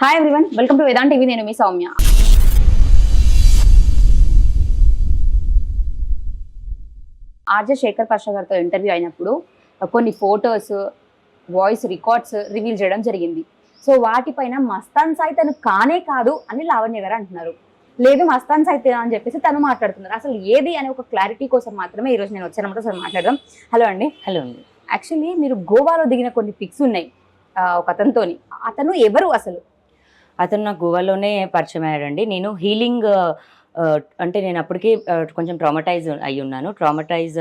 Hi everyone welcome to Vedant TV నేను మీ Soumya. RJ Shekhar Pasha గారితో ఇంటర్వ్యూ అయినప్పుడు కొన్ని ఫొటోస్ వాయిస్ రికార్డ్స్ రివీల్ చేయడం జరిగింది. సో వాటిపైన మస్తాన్ సాయి తను కానే కాదు అని లావణ్య గారు అంటున్నారు. లేదు మస్తాన్ సాయి అని చెప్పేసి తను మాట్లాడుతున్నారు. అసలు ఏది అనే ఒక క్లారిటీ కోసం మాత్రమే ఈరోజు నేను వచ్చానమాట సార్ మాట్లాడదాం. హలో అండి. హలో అండి. యాక్చువల్లీ మీరు గోవాలో దిగిన కొన్ని పిక్స్ ఉన్నాయి ఒక అతనితోని. అతను ఎవరు అసలు? అతను నాకు గోవాలోనే పరిచయం అయ్యాడండి. నేను హీలింగ్ అంటే నేను అప్పటికి ఆ, కొంచెం ట్రామటైజ్ అయి ఉన్నాను. ట్రామటైజ్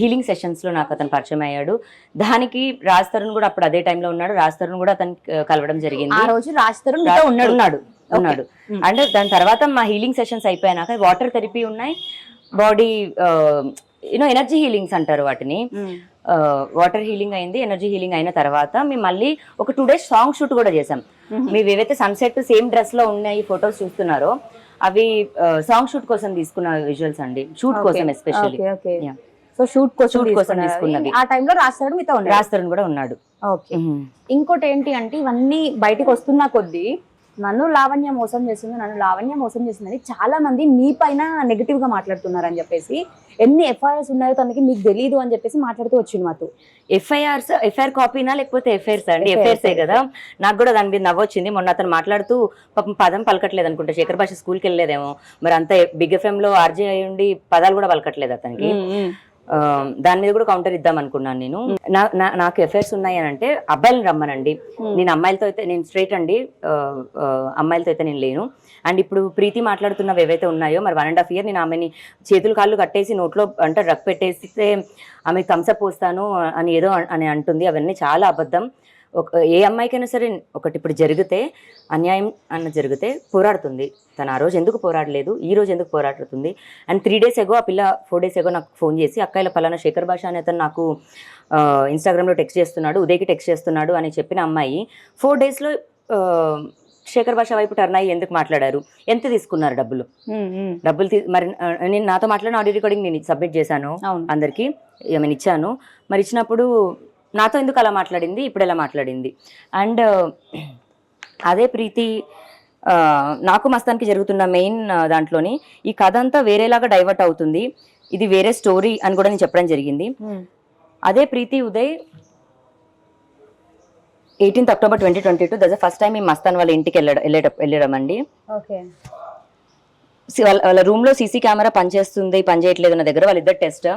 హీలింగ్ సెషన్స్లో నాకు అతను పరిచయం అయ్యాడు. దానికి రాజ్ తరుణ్ కూడా అప్పుడు అదే టైంలో ఉన్నాడు. రాజ్ తరుణ్ కూడా అతను కలవడం ఆ జరిగింది రోజు రాజ్ తరుణ్ ఉన్నాడు. ఉన్నాడు ఉన్నాడు. అంటే దాని తర్వాత మా హీలింగ్ సెషన్స్ అయిపోయినాక వాటర్ థెరపీ ఉన్నాయి. Body you know energy healings అంటారు వాటిని. వాటర్ హీలింగ్ అయింది ఎనర్జీ హీలింగ్ అయిన తర్వాత మేము మళ్ళీ ఒక టూ డేస్ సాంగ్ షూట్ కూడా చేసాం మేము ఏవైతే సన్సెట్ సేమ్ డ్రెస్లో ఉన్నాయి ఫొటోస్ చూస్తున్నారో అవి సాంగ్ షూట్ కోసం తీసుకున్న విజువల్స్ అండి. షూట్ కోసం ఎస్పెషల్లీ. సో షూట్ కోసం. ఆ టైంలో రాస్తాడు మీతో కూడా ఉన్నాడు. ఓకే ఇంకోటి ఏంటి అంటే ఇవన్నీ బయటకు వస్తున్నా కొద్దీ నన్ను లావణ్య మోసం చేసింది నన్ను లావణ్య మోసం చేసిందని చాలా మంది మీ పైన నెగిటివ్గా మాట్లాడుతున్నారు అని చెప్పేసి ఎన్ని ఎఫ్ఐఆర్స్ ఉన్నాయో తనకి మీకు తెలియదు అని చెప్పేసి మాట్లాడుతూ వచ్చింది మాతో. ఎఫ్ఐఆర్స్ ఎఫ్ఐఆర్ కాపీనా లేకపోతే ఎఫ్ఐఆర్స్ అండి? ఎఫ్ఐఆర్సే కదా? నాకు కూడా దాని మీద నవ్వొచ్చింది మొన్న అతను మాట్లాడుతూ పాపం పదం పలకట్లేదు అనుకుంటా. శేఖర్ భాష స్కూల్కి వెళ్ళలేదేమో. మరి అంత బిగ్ ఎఫ్ఎం లో ఆర్జే అయి ఉండి పదాలు కూడా పలకట్లేదు అతనికి. దాని మీద కూడా కౌంటర్ ఇద్దాం అనుకున్నాను నేను. నాకు ఎఫైర్స్ ఉన్నాయి అని అంటే అబ్బాయిలను రమ్మనండి. నేను అమ్మాయిలతో అయితే నేను స్ట్రైట్ అండి అమ్మాయిలతో అయితే నేను లేను. అండ్ ఇప్పుడు ప్రీతి మాట్లాడుతున్నవి ఏవైతే ఉన్నాయో మరి వన్ అండ్ హాఫ్ ఇయర్ నేను ఆమెని చేతులు కాళ్ళు కట్టేసి నోట్లో అంటే రక్ పెట్టేస్తే ఆమె థమ్స్అప్ పోస్తాను అని ఏదో అని అంటుంది. అవన్నీ చాలా అబద్ధం. ఒక ఏ అమ్మాయికైనా సరే ఒకటి ఇప్పుడు జరిగితే అన్యాయం అన్న జరిగితే పోరాడుతుంది. తను ఆ రోజు ఎందుకు పోరాడలేదు? ఈ రోజు ఎందుకు పోరాడుతుంది? అండ్ త్రీ డేస్ ఎగో ఆ పిల్ల ఫోర్ డేస్ ఎగో నాకు ఫోన్ చేసి అక్కాయిల పలానా శేఖర్ భాష అనే అతను నాకు ఇన్స్టాగ్రామ్లో టెక్స్ట్ చేస్తున్నాడు ఉదయ్కి టెక్స్ట్ చేస్తున్నాడు అని చెప్పిన అమ్మాయి ఫోర్ డేస్లో శేఖర్ భాష వైపు టర్న్ అయ్యి ఎందుకు మాట్లాడారు? ఎంత తీసుకున్నారు డబ్బులు? డబ్బులు తీ మరి నేను నాతో మాట్లాడిన ఆడియో రికార్డింగ్ నేను సబ్మిట్ చేశాను అందరికీ ఏమైనా ఇచ్చాను. మరి ఇచ్చినప్పుడు నాతో ఎందుకు అలా మాట్లాడింది? ఇప్పుడు ఎలా మాట్లాడింది? అండ్ అదే ప్రీతి నాకు మస్తానికి జరుగుతున్న మెయిన్ దాంట్లోని ఈ కథ అంతా వేరేలాగా డైవర్ట్ అవుతుంది. ఇది వేరే స్టోరీ అని కూడా నేను చెప్పడం జరిగింది. అదే Preethi Uday eighteenth October twenty twenty two that first time ఈ మస్తాన్ వాళ్ళ ఇంటికి వెళ్ళడం వెళ్ళేట వెళ్ళడం అండి. వాళ్ళ వాళ్ళ రూమ్లో సీసీ కెమెరా పనిచేస్తుంది పనిచేయట్లేదు నా దగ్గర వాళ్ళిద్దరు టెస్ట్.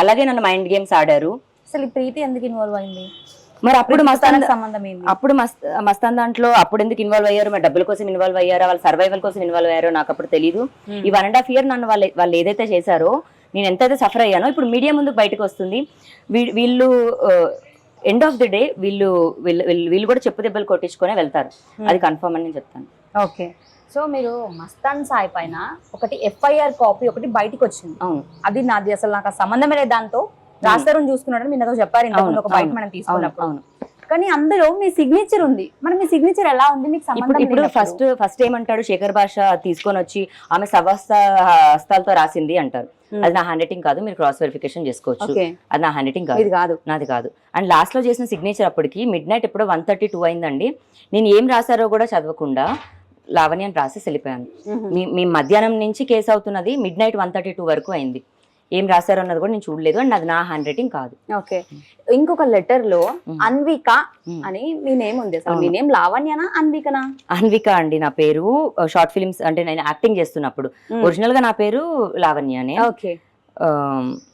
అలాగే నన్ను మైండ్ గేమ్స్ ఆడారు. అసలు ఈ ప్రీతి ఎందుకు ఇన్వాల్వ్ అయింది? మరి అప్పుడు మస్తాన్ సంబంధం ఏంది? అప్పుడు మస్త్ మస్తాన్ దాంట్లో అప్పుడు ఎందుకు ఇన్వాల్వ్ అయ్యారు? మరి డబ్బుల కోసం ఇన్వాల్వ్ అయ్యారా? వాళ్ళ సర్వైవల్ కోసం ఇన్వాల్వ్ అయ్యారో నాకు అప్పుడు తెలియదు ఈ వన్ అండ్ హాఫ్ ఇయర్ నన్ను వాళ్ళు వాళ్ళు ఏదైతే చేశారో నేను ఎంతైతే సఫర్ అయ్యానో ఇప్పుడు మీడియా ముందు బయటకు వస్తుంది. వీళ్ళు ఎండ్ ఆఫ్ ది డే వీళ్ళు వీళ్ళు వీళ్ళు- కూడా చెప్పు దెబ్బలు కొట్టించుకొని వెళ్తారు. అది కన్ఫర్మ్ అని నేను చెప్తాను. ఓకే. సో మీరు మస్తాన్ సాయి పైన ఒకటి ఎఫ్ఐఆర్ కాపీ ఒకటి బయటకు వచ్చింది అవును. అది నాది అసలు నాకు సంబంధమే లేదు దాంతో. రాస్తారని చూసుకున్నాడు మీరు నాతో చెప్పారు ఇంతకు ముందు ఒక మనం తీసుకున్నప్పుడు. కానీ అందులో మీ సిగ్నేచర్ ఉంది. మరి మీ సిగ్నేచర్ ఎలా ఉంది? మీకు ఇప్పుడు సంబంధం ఇప్పుడు లేనప్పుడు. ఫస్ట్ ఫస్ట్ ఏమంటాడు? శేఖర్ భాష తీసుకొని వచ్చి ఆమె సవస్త హస్తాలతో రాసింది అంటారు. Hmm. అది నా హ్యాండ్ రైటింగ్ కాదు మీరు క్రాస్ వెరిఫికేషన్ చేసుకోవచ్చు. అది నా హ్యాండ్ రైటింగ్ కాదు కాదు. నాది కాదు. అండ్ లాస్ట్లో చేసిన సిగ్నేచర్ అప్పటికి మిడ్ నైట్ ఎప్పుడో వన్ థర్టీ టూ అయిందండి. నేను ఏం రాశారో కూడా చదవకుండా లావణ్య అని రాసి వెళ్ళిపోయాను. మీ మీ మధ్యాహ్నం నుంచి కేసు అవుతున్నది midnight one thirty two వరకు అయింది. ఏం రాశారో అన్నది కూడా నేను చూడలేదు అండ్ అది నా హ్యాండ్ రైటింగ్ కాదు. ఓకే. ఇంకొక లెటర్లో. అన్విక. అని మీ నేమ్ ఉంది అసలు. మీ. నేమ్ లావణ్యనా అన్వికనా? అన్విక అండి నా పేరు. షార్ట్ ఫిల్మ్స్ అంటే నేను యాక్టింగ్ చేస్తున్నప్పుడు. ఒరిజినల్గా నా పేరు లావణ్యనే ఓకే. ఆ,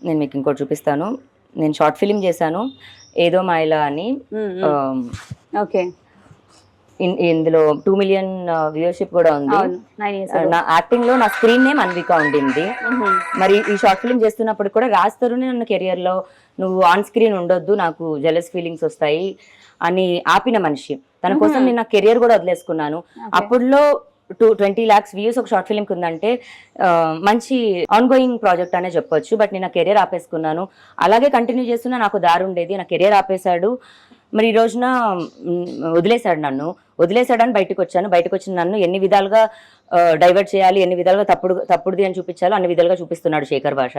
నేను మీకు ఇంకోటి చూపిస్తాను. నేను షార్ట్ ఫిలిం చేశాను. ఏదో మాయలా అని. ఓకే. ఇందులో టూ మిలియన్ వ్యూవర్షిప్ కూడా ఉంది. నా యాక్టింగ్లో నా స్క్రీన్ నేమ్ అన్విక ఉండింది. మరి ఈ షార్ట్ ఫిల్మ్ చేస్తున్నప్పుడు కూడా రాస్తరునే నన్ను కెరియర్లో నువ్వు ఆన్ స్క్రీన్ ఉండొద్దు నాకు జెలస్ ఫీలింగ్స్ వస్తాయి అని ఆపిన మనిషి. తన కోసం నేను నా కెరియర్ కూడా వదిలేసుకున్నాను. అప్పుడులో టూ ట్వంటీ ల్యాక్స్ వ్యూస్ ఒక షార్ట్ ఫిల్మ్కి ఉందంటే మంచి ఆన్ గోయింగ్ ప్రాజెక్ట్ అనే చెప్పొచ్చు బట్ నేను నా కెరియర్ ఆపేసుకున్నాను. అలాగే కంటిన్యూ చేస్తున్నా నాకు దారి ఉండేది. నా కెరియర్ ఆపేశాడు. మరి ఈ రోజున వదిలేశాడు నన్ను. వదిలేశాడని బయటకు వచ్చాను. బయటకు వచ్చిన నన్ను ఎన్ని విధాలుగా డైవర్ట్ చేయాలి ఎన్ని విధాలుగా తప్పుడు తప్పుడుది అని చూపించాలో అన్ని విధాలుగా చూపిస్తున్నాడు శేఖర్ భాష.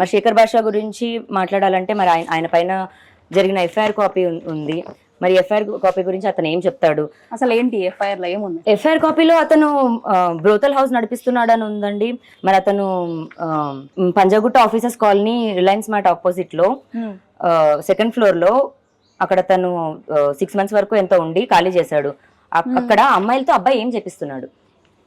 మరి శేఖర్ భాష గురించి మాట్లాడాలంటే మరి ఆయన ఆయన పైన జరిగిన ఎఫ్ఐఆర్ కాపీ ఉంది. మరి ఎఫ్ఐఆర్ కాపీ గురించి అతను ఏం చెప్తాడు? అసలు ఏంటి ఎఫ్ఐఆర్లో ఏముంది? ఎఫ్ఐఆర్ కాపీలో అతను బ్రోతల్ హౌస్ నడిపిస్తున్నాడు అని ఉందండి. మరి అతను Panjagutta officers colony Reliance mart ఆపోజిట్లో సెకండ్ ఫ్లోర్లో అక్కడ తను సిక్స్ మంత్స్ వరకు ఎంతో ఉండి ఖాళీ చేశాడు. అక్- అక్కడ అమ్మాయిలతో అబ్బాయి ఏం చేపిస్తున్నాడు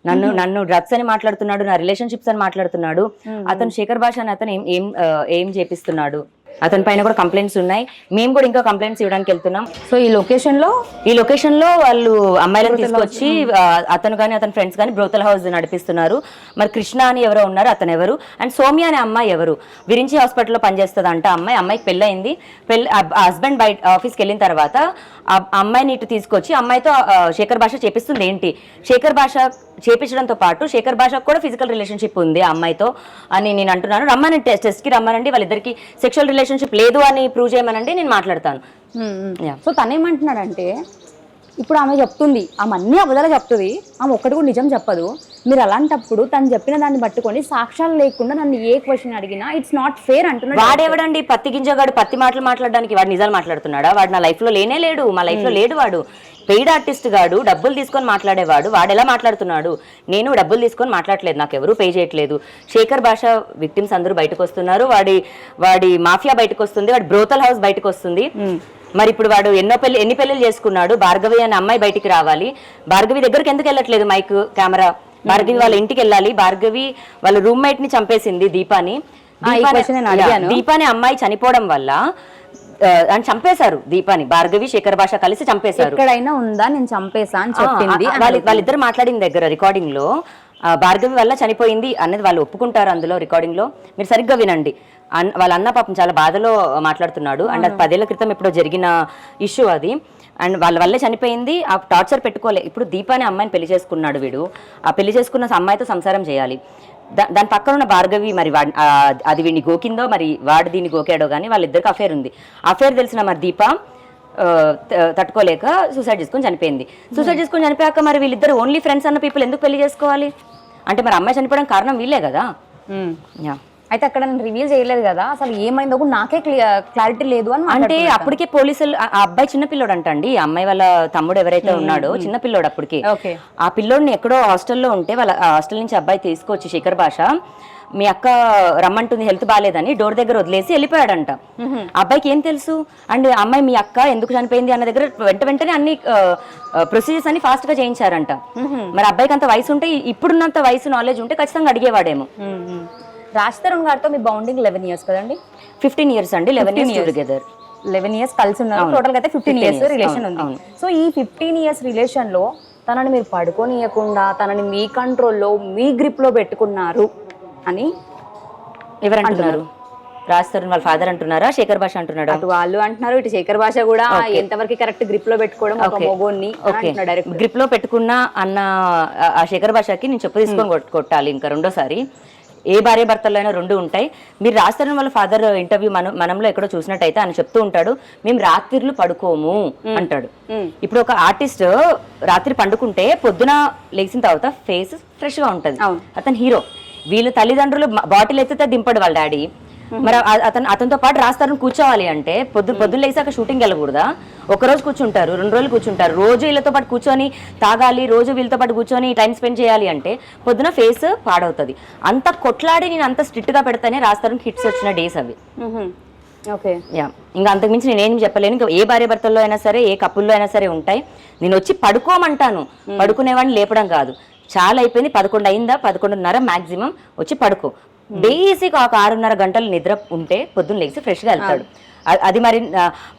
నన్ను నన్ను డ్రగ్స్ అని మాట్లాడుతున్నాడు నా రిలేషన్షిప్స్ అని మాట్లాడుతున్నాడు. అతను శేఖర్ భాష అని అతను ఏం ఏం ఏం చేపిస్తున్నాడు అతని పైన కూడా కంప్లైంట్స్ ఉన్నాయి. మేము కూడా ఇంకా కంప్లైంట్స్ ఇవ్వడానికి వెళ్తున్నాం. సో ఈ లొకేషన్లో ఈ లొకేషన్లో వాళ్ళు అమ్మాయిలను తీసుకొచ్చి అతను కానీ అతని ఫ్రెండ్స్ కానీ బ్రోతల్ హౌస్ నడిపిస్తున్నారు. మరి కృష్ణ అని ఎవరో ఉన్నారు అతను ఎవరు? అండ్ సౌమ్య అనే అమ్మాయి ఎవరు? విరించి హాస్పిటల్లో పనిచేస్తుంది అంట అమ్మాయి. అమ్మాయికి పెళ్ళయింది. పెళ్ళి హస్బెండ్ బయట ఆఫీస్కి వెళ్ళిన తర్వాత అమ్మాయిని ఇటు తీసుకొచ్చి అమ్మాయితో శేఖర్ భాష చేపిస్తుంది ఏంటి? శేఖర్ భాష చేపించడంతో పాటు శేఖర్ భాషకు కూడా ఫిజికల్ రిలేషన్షిప్ ఉంది ఆ అమ్మాయితో అని నేను అంటున్నాను. రమ్మని టెస్ట్ టెస్ట్కి రమ్మనండి. వాళ్ళిద్దరికి సెక్షువల్ రిలేషన్షిప్ లేదు అని ప్రూవ్ చేయమనండి నేను మాట్లాడతాను. సో తను ఏమంటున్నాడంటే ఇప్పుడు ఆమె చెప్తుంది ఆమె అన్ని అబద్ధాలు చెప్తుంది ఆమె ఒక్కటి కూడా నిజం చెప్పదు. మీరు అలాంటప్పుడు తను చెప్పిన దాన్ని పట్టుకొని సాక్ష్యాలు లేకుండా నన్ను ఏ క్వశ్చన్ అడిగినా ఇట్స్ నాట్ ఫేర్ అంటున్నాడు వాడెవడండి? పత్తి గింజగాడు పత్తి మాటలు మాట్లాడడానికి వాడు నిజాలు మాట్లాడుతున్నాడా? వాడు నా లైఫ్లో లేనే లేడు మా లైఫ్లో లేడు వాడు. పెయిడ్ ఆర్టిస్ట్ గాడు డబ్బులు తీసుకొని మాట్లాడేవాడు వాడు ఎలా మాట్లాడుతున్నాడు? నేను డబ్బులు తీసుకొని మాట్లాడలేదు నాకు ఎవరు పే చేయట్లేదు. శేఖర్ భాష విక్టిమ్స్ అందరూ బయటకు వస్తున్నారు వాడి వాడి మాఫియా బయటకు వస్తుంది వాడి బ్రోతల్ హౌస్ బయటకు వస్తుంది మరి ఇప్పుడు వాడు ఎన్నో పెళ్ళి ఎన్ని పెళ్ళిళ్ళు చేసుకున్నాడు భార్గవి అనే అమ్మాయి బయటికి రావాలి. భార్గవి దగ్గరికి ఎందుకు వెళ్ళట్లేదు మైక్ కెమెరా? భార్గవి వాళ్ళ ఇంటికి వెళ్ళాలి. భార్గవి వాళ్ళ రూమ్మేట్ని చంపేసింది దీపాని. దీపాని- అమ్మాయి చనిపోవడం వల్ల అని చంపేశారు దీపాని. భార్గవి శేఖర్ భాష కలిసి చంపేశారు. ఎక్కడైనా ఉందా? నేను చంపేసా అని చెప్పింది వాళ్ళిద్దరు మాట్లాడిన దగ్గర రికార్డింగ్లో భార్గవి వల్ల చనిపోయింది అనేది వాళ్ళు ఒప్పుకుంటారు అందులో రికార్డింగ్లో మీరు సరిగ్గా వినండి. అన్- వాళ్ళ అన్న పాపం చాలా బాధలో మాట్లాడుతున్నాడు. అండ్ అది పదేళ్ళ క్రితం ఎప్పుడో జరిగిన ఇష్యూ అది. అండ్ వాళ్ళ వల్లే చనిపోయింది. ఆ టార్చర్ పెట్టుకోలే. ఇప్పుడు దీపాని అమ్మాయిని పెళ్ళి చేసుకున్నాడు వీడు. ఆ పెళ్ళి చేసుకున్న అమ్మాయితో సంసారం చేయాలి. దాని పక్కన ఉన్న భార్గవి మరి వాడ్- అది వీడిని గోకిందో మరి వాడు దీన్ని గోకాడో కానీ వాళ్ళిద్దరికి అఫేర్ ఉంది అఫేర్ తెలిసిన మరి దీప తట్టుకోలేక సూసైడ్ చేసుకొని చనిపోయింది సూసైడ్ చేసుకొని చనిపోయాక మరి వీళ్ళిద్దరు ఓన్లీ ఫ్రెండ్స్ అన్న పీపుల్ ఎందుకు పెళ్ళి చేసుకోవాలి అంటే మరి అమ్మాయి చనిపోవడం కారణం వీళ్ళే కదా. యా. అయితే అక్కడ రివీల్ చేయలేదు కదా అసలు ఏమైందో కూడా నాకే క్లారిటీ లేదు అని అంటే. అప్పటికే పోలీసులు ఆ అబ్బాయి చిన్న పిల్లోడు అంటండి ఆ అమ్మాయి వాళ్ళ తమ్ముడు ఎవరైతే ఉన్నాడో చిన్న పిల్లోడు అప్పటికి. ఆ పిల్లోడిని ఎక్కడో హాస్టల్లో ఉంటే వాళ్ళ హాస్టల్ నుంచి అబ్బాయి తీసుకొచ్చి శేఖర్ భాష మీ అక్క రమ్మంటుంది హెల్త్ బాగాలేదని డోర్ దగ్గర వదిలేసి వెళ్ళిపోయాడంట. అబ్బాయికి ఏం తెలుసు? అండ్ అమ్మాయి మీ అక్క ఎందుకు చనిపోయింది? అన్న దగ్గర వెంట వెంటనే అన్ని ప్రొసీజర్స్ అన్ని ఫాస్ట్గా చేయించారంట. మరి అబ్బాయికి అంత వయసు ఉంటే ఇప్పుడున్నంత వయసు నాలెడ్జ్ ఉంటే ఖచ్చితంగా అడిగేవాడేమో. రాజ్ తరుణ్ గారితో మీ బౌండింగ్ లెవెన్ ఇయర్స్ కదండి? ఫిఫ్టీన్ ఇయర్స్ అండి eleven years together eleven years కలిసి ఉన్నారు. టోటల్ అయితే ఫిఫ్టీన్ 15 ఇయర్స్ రిలేషన్ ఉంది. సో ఈ ఫిఫ్టీన్ ఇయర్స్ రిలేషన్లో తనని మీరు పడుకోనియకుండా తనని మీ కంట్రోల్లో మీ గ్రిప్లో పెట్టుకున్నారు అని ఎవరు అంటున్నారు. రాజ్ తరుణ్ వాళ్ళ ఫాదర్ అంటున్నారా? శేఖర్ భాష అంటున్నాడా? అటు వాళ్ళు అంటున్నారు ఇటు శేఖర్ భాష కూడా ఎంతవరకు కరెక్ట్ గ్రిప్లో పెట్టుకోవడం ఒక మొగోన్ని ఓకే. డైరెక్ట్ గ్రిప్లో పెట్టుకున్నా అన్న ఆ- శేఖర్ భాషకి నేను చెప్పు తీసుకొని కొట్- కొట్టాలి ఇంకా రెండోసారి. ఏ భార్య భర్తల్లో అయినా రెండు ఉంటాయి. మీరు రాస్తారు వాళ్ళ ఫాదర్ ఇంటర్వ్యూ మనం మనంలో ఎక్కడో చూసినట్టయితే ఆయన చెప్తూ ఉంటాడు మేము రాత్రిర్లు పడుకోము అంటాడు. ఇప్పుడు ఒక ఆర్టిస్ట్ రాత్రి పండుకుంటే పొద్దున లేచిన తర్వాత ఫేస్ ఫ్రెష్గా ఉంటది. అతను హీరో. వీళ్ళ తల్లిదండ్రులు బాటిల్ ఎత్తితే దింపడు వాళ్ళ డాడీ. మరి అతను అతనితో పాటు రాస్తారు కూర్చోవాలి అంటే పొద్దు పొద్దున్న లేసాక షూటింగ్ వెళ్ళకూడదా? ఒక రోజు కూర్చుంటారు రెండు రోజులు కూర్చుంటారు. రోజు వీళ్ళతో పాటు కూర్చొని తాగాలి రోజు వీళ్ళతో పాటు కూర్చొని టైం స్పెండ్ చేయాలి అంటే పొద్దున ఫేస్ పాడవుతుంది. అంత కొట్లాడి నేను అంత స్ట్రిక్ట్గా పెడితేనే రాస్తారు హిట్స్ వచ్చిన డేస్ అవి. ఓకే. యా ఇంకా అంతకుమించి నేనేం చెప్పలేను. ఇంకా ఏ భార్య భర్తల్లో అయినా సరే ఏ కప్పుల్లో అయినా సరే ఉంటాయి. నేను వచ్చి పడుకోమంటాను. పడుకునేవాడిని లేపడం కాదు. చాలా అయిపోయింది. పదకొండు అయిందా? పదకొండున్నర మాక్సిమం వచ్చి పడుకో. బేసిక్ ఒక ఆరున్నర గంటలు నిద్ర ఉంటే పొద్దున్న లేచి ఫ్రెష్గా వెళ్తాడు. అది మరి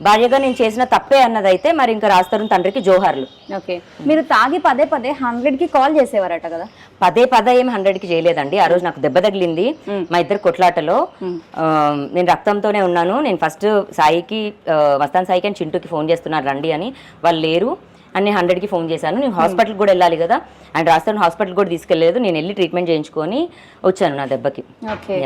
భార్యగా నేను చేసిన తప్పే అన్నదైతే మరి ఇంకా రాస్తారు తండ్రికి జోహార్లు. ఓకే. మీరు తాగి పదే పదే హండ్రెడ్కి కాల్ చేసేవారట కదా? పదే పదే ఏం హండ్రెడ్కి చేయలేదండి. ఆ రోజు నాకు దెబ్బ తగిలింది మా ఇద్దరు కొట్లాటలో. నేను రక్తంతోనే ఉన్నాను. నేను ఫస్ట్ సాయికి మస్తాన్ సాయికి అని చింటూకి ఫోన్ చేస్తున్నారు రండి అని. వాళ్ళు లేరు. అని నేను హండ్రెడ్కి ఫోన్ చేశాను. నేను హాస్పిటల్ కూడా వెళ్ళాలి కదా. అండ్ రాస్తాను హాస్పిటల్ కూడా తీసుకెళ్ళలేదు. నేను వెళ్ళి ట్రీట్మెంట్ చేయించుకొని వచ్చాను నా దెబ్బకి. ఓకే.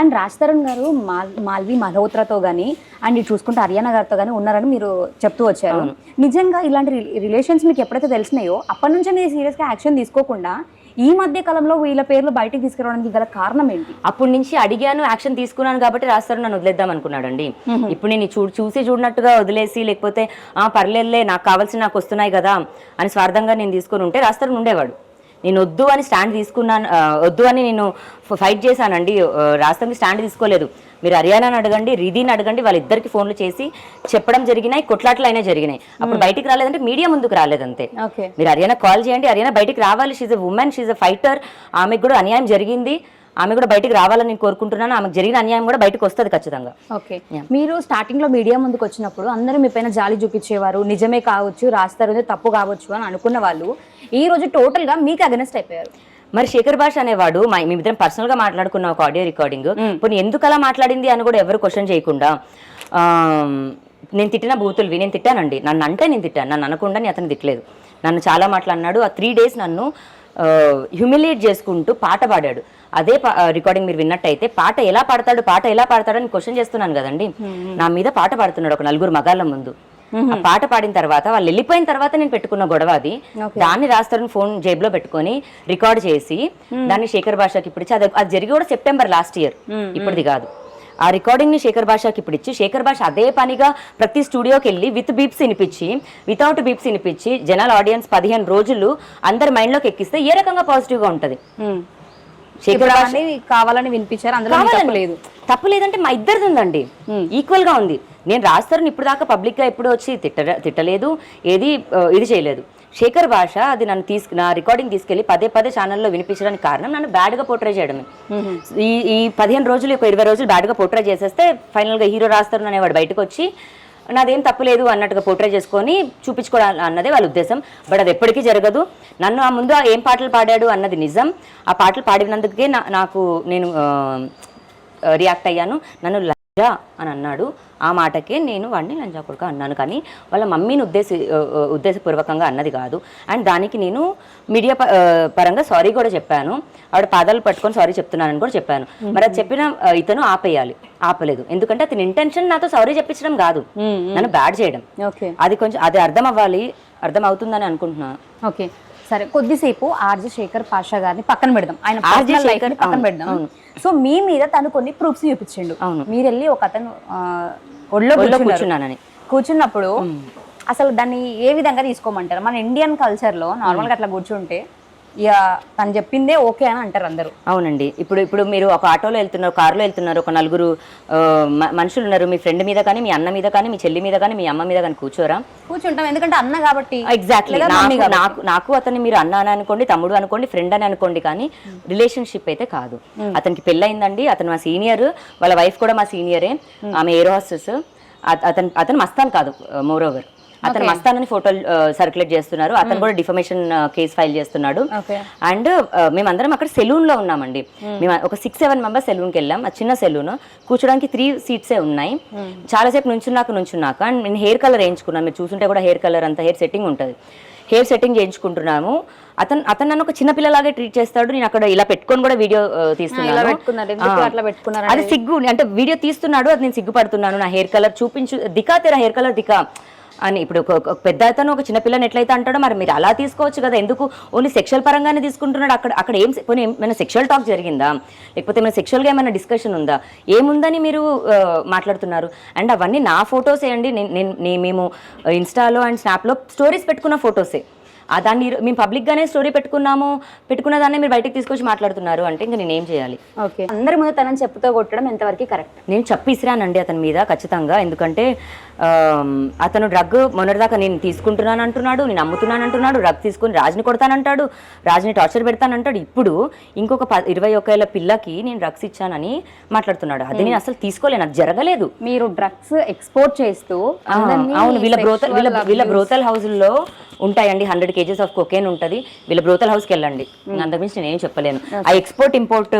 అండ్ రాజ్ తరుణ్ గారు మాల్ మాల్వి మల్హోత్రాతో కానీ అండ్ ఇటు చూసుకుంటే హర్యానా గారితో కానీ ఉన్నారని మీరు చెప్తూ వచ్చారు. నిజంగా ఇలాంటి రిలేషన్స్ మీకు ఎప్పుడైతే తెలిసినాయో అప్పటి నుంచే మీరు సీరియస్గా యాక్షన్ తీసుకోకుండా ఈ మధ్య కాలంలో వీళ్ళ పేర్లు బయటకు తీసుకురావడానికి గల కారణం ఏంటి? అప్పటి నుంచి అడిగాను యాక్షన్ తీసుకున్నాను కాబట్టి రాస్తారు నన్ను వదిలేద్దాం అనుకున్నాడండి. ఇప్పుడు నేను చూ చూసి చూడనట్టుగా వదిలేసి లేకపోతే ఆ పర్లేదులే నాకు కావాల్సిన నాకు వస్తున్నాయి కదా అని స్వార్థంగా నేను తీసుకొని ఉంటే రాస్తారు ఉండేవాడు. నేను వద్దు అని స్టాండ్ తీసుకున్నాను వద్దు అని నేను ఫైట్ చేశానండి. రాస్తానికి స్టాండ్ తీసుకోలేదు. మీరు హర్యానాని అడగండి రిధిని అడగండి వాళ్ళిద్దరికి ఫోన్లు చేసి చెప్పడం జరిగినాయి కొట్లాట్లు అయినా జరిగినాయి. అప్పుడు బయటికి రాలేదంటే మీడియా ముందుకు రాలేదంతే. ఓకే. మీరు హర్యానా కాల్ చేయండి హర్యానా బయటికి రావాలి. She's a woman she's a fighter ఆమెకు కూడా అన్యాయం జరిగింది. ఆమె కూడా బయటికి రావాలని నేను కోరుకుంటున్నాను. ఆమెకు జరిగిన అన్యాయం కూడా బయటకు వస్తుంది ఖచ్చితంగా. ఓకే. మీరు స్టార్టింగ్లో మీడియా ముందుకు వచ్చినప్పుడు అందరూ మీ పైన జాలి చూపించేవారు నిజమే కావచ్చు రాస్తారు తప్పు కావచ్చు అని అనుకున్న వాళ్ళు ఈ రోజు టోటల్గా మీకు అగెనెస్ట్ అయిపోయారు. మరి శేఖర్ భాష అనేవాడు మా మేమిద్దరం పర్సనల్గా మాట్లాడుకున్న ఒక ఆడియో రికార్డింగ్ పోనీ ఎందుకు అలా మాట్లాడింది అని కూడా ఎవరు క్వశ్చన్ చేయకుండా నేను తిట్టిన బూతుల్వి నేను తిట్టానండి. నన్ను అంటే నేను తిట్టాను. నన్ను అనకుండా నేను అతను తిట్టలేదు. నన్ను చాలా మాట్లాడినాడు ఆ త్రీ డేస్ నన్ను హ్యూమిలియేట్ చేసుకుంటూ పాట పాడాడు. అదే రికార్డింగ్ మీరు విన్నట్టయితే పాట ఎలా పాడతాడు పాట ఎలా పాడతాడు అని క్వశ్చన్ చేస్తున్నాను కదండి. నా మీద పాట పాడుతున్నాడు ఒక నలుగురు మగాళ్ళ ముందు. ఆ పాట పాడిన తర్వాత వాళ్ళు వెళ్ళిపోయిన తర్వాత నేను పెట్టుకున్న గొడవ అది. దాన్ని రాస్తారని ఫోన్ జేబులో పెట్టుకొని రికార్డ్ చేసి దాన్ని శేఖర్ భాషకి ఇప్పుడు అది జరిగి కూడా సెప్టెంబర్ లాస్ట్ ఇయర్ ఇప్పటిది కాదు. ఆ రికార్డింగ్ని శేఖర్ భాషకి ఇప్పుడు ఇచ్చి శేఖర్ భాష అదే పనిగా ప్రతి స్టూడియోకి వెళ్ళి విత్ బీప్స్ వినిపించి వితౌట్ బీప్స్ వినిపించి జనాల ఆడియన్స్ పదిహేను రోజులు అందరి మైండ్లోకి ఎక్కిస్తే ఏ రకంగా పాజిటివ్గా ఉంటది? కావాలని వినిపించారు అందులో లేదు. తప్పు లేదంటే మా ఇద్దరిది ఉందండి. ఈక్వల్గా ఉంది. నేను రాస్తారని ఇప్పుడు దాకా పబ్లిక్గా ఎప్పుడు వచ్చి తిట్ట తిట్టలేదు ఏది ఇది చేయలేదు. శేఖర్ భాష అది నన్ను తీసుకు నా రికార్డింగ్ తీసుకెళ్ళి పదే పదే ఛానల్లో వినిపించడానికి కారణం నన్ను బ్యాడ్గా పోర్ట్రే చేయడమే. ఈ ఈ పదిహేను రోజులు ఒక ఇరవై రోజులు బ్యాడ్గా పోర్ట్రే చేసేస్తే ఫైనల్గా హీరో రాస్తారు అనేవాడు బయటకు వచ్చి నాదేం తప్పులేదు అన్నట్టుగా పోర్ట్రే చేసుకొని చూపించుకోవడం అన్నదే వాళ్ళ ఉద్దేశం. బట్ అది ఎప్పటికీ జరగదు. నన్ను ఆ ముందు ఏం పాటలు పాడాడు అన్నది నిజం. ఆ పాటలు పాడినందుకే నాకు నేను రియాక్ట్ అయ్యాను. నన్ను లంజా అని అన్నాడు. ఆ మాటకే నేను వాడిని లంజా కొడుక అన్నాను. కానీ వాళ్ళ మమ్మీని ఉద్దేశ ఉద్దేశపూర్వకంగా అన్నది కాదు. అండ్ దానికి నేను మీడియా పరంగా సారీ కూడా చెప్పాను. ఆవిడ పాదాలు పట్టుకొని సారీ చెప్తున్నానని కూడా చెప్పాను. మరి అది చెప్పిన ఇతను ఆపేయాలి. ఆపలేదు. ఎందుకంటే అతని ఇంటెన్షన్ నాతో సారీ చెప్పించడం కాదు. నన్ను బ్యాడ్ చేయడం. ఓకే. అది కొంచెం అది అర్థం అవ్వాలి అర్థం అవుతుందని అనుకుంటున్నాను. ఓకే. సరే కొద్దిసేపు ఆర్జే శేఖర్ పాషా గారిని పక్కన పెడదాం. ఆయన ఆర్జే శేఖర్, పక్కన పెడదాం. సో మీ మీద తను కొన్ని ప్రూఫ్స్ చూపించిండు. మీరు వెళ్ళి ఒక అతను ఒళ్ళో. కూర్చున్నానని. కూర్చున్నప్పుడు అసలు దాన్ని ఏ విధంగా తీసుకోమంటారు? మన ఇండియన్ కల్చర్లో నార్మల్గా అట్లా కూర్చుంటే తను చెప్పిందే ఓకే అని అంటారు అందరూ. అవునండి. ఇప్పుడు ఇప్పుడు మీరు ఒక ఆటోలో వెళ్తున్నారు కారులో వెళ్తున్నారు ఒక నలుగురు మనుషులు ఉన్నారు మీ ఫ్రెండ్ మీద కానీ మీ అన్న మీద కానీ మీ చెల్లి మీద కానీ మీ అమ్మ మీద కానీ కూర్చోరా? కూర్చుంటాం. ఎందుకంటే అన్న కాబట్టి. ఎగ్జాక్ట్లీ నాకు నాకు అతన్ని మీరు అన్న అని అనుకోండి తమ్ముడు అనుకోండి ఫ్రెండ్ అని అనుకోండి కానీ రిలేషన్షిప్ అయితే కాదు. అతనికి పెళ్ళయిందండి అతను మా సీనియర్ వాళ్ళ వైఫ్ కూడా మా సీనియరే ఆమె ఎయిర్ హాస్టెస్ అతను అతను మస్తాన్ కాదు మోర్ ఓవర్ అతను మస్తాన్ అని ఫోటోలు సర్క్యులేట్ చేస్తున్నారు. అతను కూడా డిఫమేషన్ కేసు ఫైల్ చేస్తున్నాడు. అండ్ మేమందరం అక్కడ సెలూన్లో ఉన్నామండి. మేము. ఒక సిక్స్ సెవెన్ మెంబర్స్ సెలూన్కి వెళ్ళాం. అది చిన్న సెలూన్ కూర్చోడానికి త్రీ సీట్సే ఉన్నాయి. చాలాసేపు నుంచున్నాక నుంచున్నాక అండ్ నేను హెయిర్ కలర్ వేయించుకున్నాను. మీరు చూసుంటే కూడా హెయిర్ కలర్ అంతా హెయిర్ సెట్టింగ్ ఉంటుంది. హెయిర్ సెట్టింగ్ చేయించుకుంటున్నాము. అతను అతను నన్ను ఒక చిన్న పిల్లలాగే ట్రీట్ చేస్తాడు. నేను అక్కడ ఇలా పెట్టుకొని కూడా వీడియో తీస్తున్నాను. అది సిగ్గు. అంటే వీడియో తీస్తున్నాడు. అది నేను సిగ్గుపడుతున్నాను. నా హెయిర్ కలర్ చూపించు దికా తెరా హెయిర్ కలర్ దికా. అని ఇప్పుడు ఒక పెద్ద అతను ఒక చిన్నపిల్లని ఎట్లయితే అంటాడో మరి మీరు అలా తీసుకోవచ్చు కదా? ఎందుకు? ఓన్లీ సెక్షువల్ పరంగానే తీసుకుంటున్నాడు. అక్కడ అక్కడ ఏం పోనీ ఏమైనా సెక్షువల్ టాక్ జరిగిందా? లేకపోతే ఏమైనా సెక్షువల్గా ఏమైనా డిస్కషన్ ఉందా? ఏముందని మీరు మాట్లాడుతున్నారు? అండ్ అవన్నీ నా ఫొటోసే అండి. నేను మేము ఇన్స్టాలో అండ్ స్నాప్లో స్టోరీస్ పెట్టుకున్న ఫొటోసే దాన్ని మేము పబ్లిక్గానే స్టోరీ పెట్టుకున్నాము. పెట్టుకున్న దాన్ని మీరు బయటకు తీసుకొచ్చి మాట్లాడుతున్నారు అంటే ఇంకా నేనేం చేయాలి? ఓకే. అందరి ముందు తనని చెప్పుతో కొట్టడం ఎంతవరకు కరెక్ట్? నేను చెప్పి ఇసిరానండి అతని మీద ఖచ్చితంగా. ఎందుకంటే అతను డ్రగ్ మొన్నటిదాకా నేను తీసుకుంటున్నాను అంటున్నాడు నేను అమ్ముతున్నాను అంటున్నాడు డ్రగ్ తీసుకుని రాజుని కొడతానంటాడు రాజుని టార్చర్ పెడతానంటాడు. ఇప్పుడు ఇంకొక ప ఇరవై ఒక్క ఏళ్ళ పిల్లకి నేను డ్రగ్స్ ఇచ్చానని మాట్లాడుతున్నాడు. అది నేను అసలు తీసుకోలేను అది జరగలేదు. మీరు డ్రగ్స్ ఎక్స్పోర్ట్ చేస్తూ ఆ, అందరినీ అవును వీళ్ళ బ్రోతల్ వీళ్ళ sexual వీళ్ళ abuse- బ్రోతల్ హౌస్లో ఉంటాయండి హండ్రెడ్ కేజెస్ ఆఫ్ కొకేన్ ఉంటుంది. వీళ్ళ బ్రోతల్ హౌస్కి వెళ్ళండి అంతకుమించి నేనేం చెప్పలేను. ఆ ఎక్స్పోర్ట్ ఇంపోర్ట్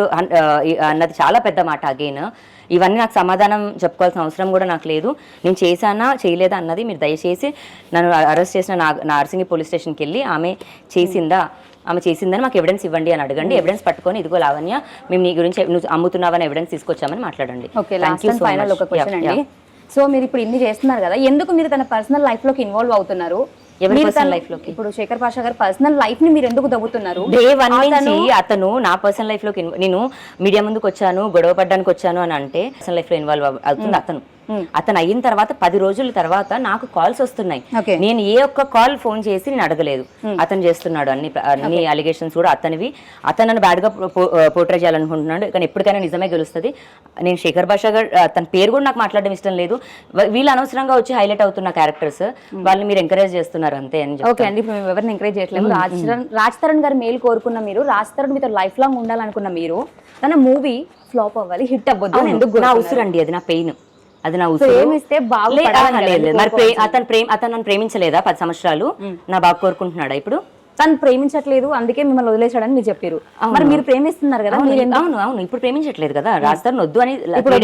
అన్నది చాలా పెద్ద మాట అగైన్ ఇవన్నీ నాకు సమాధానం చెప్పుకోవాల్సిన అవసరం కూడా నాకు లేదు. నేను చేశానా చేయలేదా అన్నది మీరు దయచేసి నన్ను అరెస్ట్ చేసిన నా నార్సింగి పోలీస్ స్టేషన్కి వెళ్ళి ఆమె చేసిందా ఆమె చేసిందని మాకు ఎవిడెన్స్ ఇవ్వండి అని అడగండి. ఎవిడెన్స్ పట్టుకొని ఇదిగో లావణ్య మేము నీ గురించి నువ్వు అమ్ముతున్నావని ఎవిడెన్స్ తీసుకొచ్చామని మాట్లాడండి. ఫైనల్. ఒక క్వశ్చన్ అండి. సో మీరు ఇప్పుడు ఇన్ని చేస్తున్నారు కదా ఎందుకు మీరు తన పర్సనల్ లైఫ్లోకి ఇన్వాల్వ్ అవుతున్నారు? లైఫ్లోకి? ఇప్పుడు శేఖర్ పాషా గారి పర్సనల్ లైఫ్ని మీరు ఎందుకు దవ్వుతున్నారు? డే వన్ నుంచి అతను- నా పర్సనల్ లైఫ్లోకి ఇన్వ- నేను మీడియా ముందుకు వచ్చాను గొడవ పడ్డానికి వచ్చాను అని అంటే పర్సనల్ లైఫ్లో ఇన్వాల్వ్ అవుతుంది అతను. అతను అయిన తర్వాత పది రోజుల తర్వాత నాకు కాల్స్ వస్తున్నాయి. నేను ఏ ఒక్క కాల్ ఫోన్ చేసి నేను అడగలేదు. అతను చేస్తున్నాడు అన్ని అన్ని అలిగేషన్స్ కూడా అతనివి. అతను నన్ను బ్యాడ్గా పోర్ట్రే చేయాలనుకుంటున్నాడు. కానీ ఎప్పటికైనా నిజమే గెలుస్తుంది. నేను శేఖర్ భాష గారు తన పేరు కూడా నాకు మాట్లాడడం ఇష్టం లేదు. వీళ్ళు అనవసరంగా వచ్చి హైలైట్ అవుతున్న క్యారెక్టర్స్ వాళ్ళని మీరు ఎంకరేజ్ చేస్తున్నారు అంతే అని. ఓకే అండి ఇప్పుడు మేము ఎవరిని ఎంకరేజ్ చేయట్లేదు. రాజ్ తరుణ్ గారు మేలు కోరుకున్న మీరు రాజ్ తరుణ్ మీతో లైఫ్ లాంగ్ ఉండాలనుకున్న మీరు తన మూవీ ఫ్లాప్ అవ్వాలి హిట్ అవ్వద్దు ఎందుకు నా కోరుకున్నారు? ఉసురు అండి అది నా పెయిన్. అది నా ప్రేమిస్తే. మరి. అతను ప్రేమ అతను నన్ను ప్రేమించలేదా పది సంవత్సరాలు? నా బాగా కోరుకుంటున్నాడా ఇప్పుడు? తను ప్రేమించట్లేదు అందుకే మిమ్మల్ని వదిలేశాడని మీరు చెప్పారు. మరి మీరు ప్రేమిస్తున్నారు కదా అవును, అవును ఇప్పుడు ప్రేమించట్లేదు కదా. రాజధాని వద్దు అని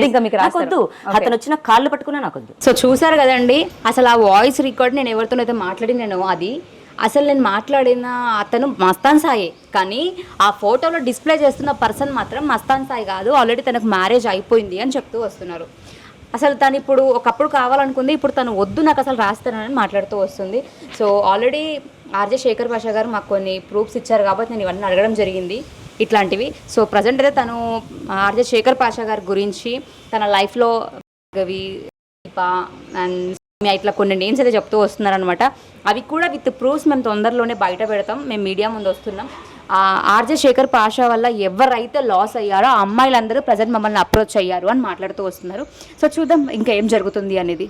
ఇంకా మీకు రాస్తారు. అతను వచ్చిన కాళ్ళు పట్టుకున్నా నాకు వద్దు. సో చూసారు కదండి అసలు ఆ వాయిస్ రికార్డ్ నేను ఎవరితోనైతే మాట్లాడి నేను అది అసలు నేను మాట్లాడిన అతను మస్తాన్ సాయే. కానీ ఆ ఫోటోలో డిస్ప్లే చేస్తున్న పర్సన్ మాత్రం మస్తాన్ సాయి కాదు. ఆల్రెడీ తనకు మ్యారేజ్ అయిపోయింది అని చెప్తూ వస్తున్నారు. అసలు తను ఇప్పుడు ఒకప్పుడు కావాలనుకుంది ఇప్పుడు తను వద్దు నాకు అసలు రాస్తానని మాట్లాడుతూ వస్తుంది. సో ఆల్రెడీ ఆర్జే శేఖర్ భాష గారు మాకు కొన్ని ప్రూఫ్స్ ఇచ్చారు కాబట్టి నేను ఇవన్నీ అడగడం జరిగింది ఇట్లాంటివి. సో ప్రజెంట్ అయితే తను ఆర్జే శేఖర్ పాషా గారి గురించి తన లైఫ్లో గవి దీప అండ్ ఇట్లా కొన్ని నేమ్స్ అయితే చెప్తూ వస్తున్నారనమాట అవి కూడా విత్ ప్రూఫ్స్ మేము తొందరలోనే బయట పెడతాం. మేము మీడియా ముందు వస్తున్నాం. ఆర్జే శేఖర్ పాషా వల్ల ఎవరైతే లాస్ అయ్యారో ఆ అమ్మాయిలందరూ ప్రజెంట్ మమ్మల్ని అప్రోచ్ అయ్యారు అని మాట్లాడుతూ వస్తున్నారు. సో చూద్దాం ఇంకా ఏం జరుగుతుంది అనేది.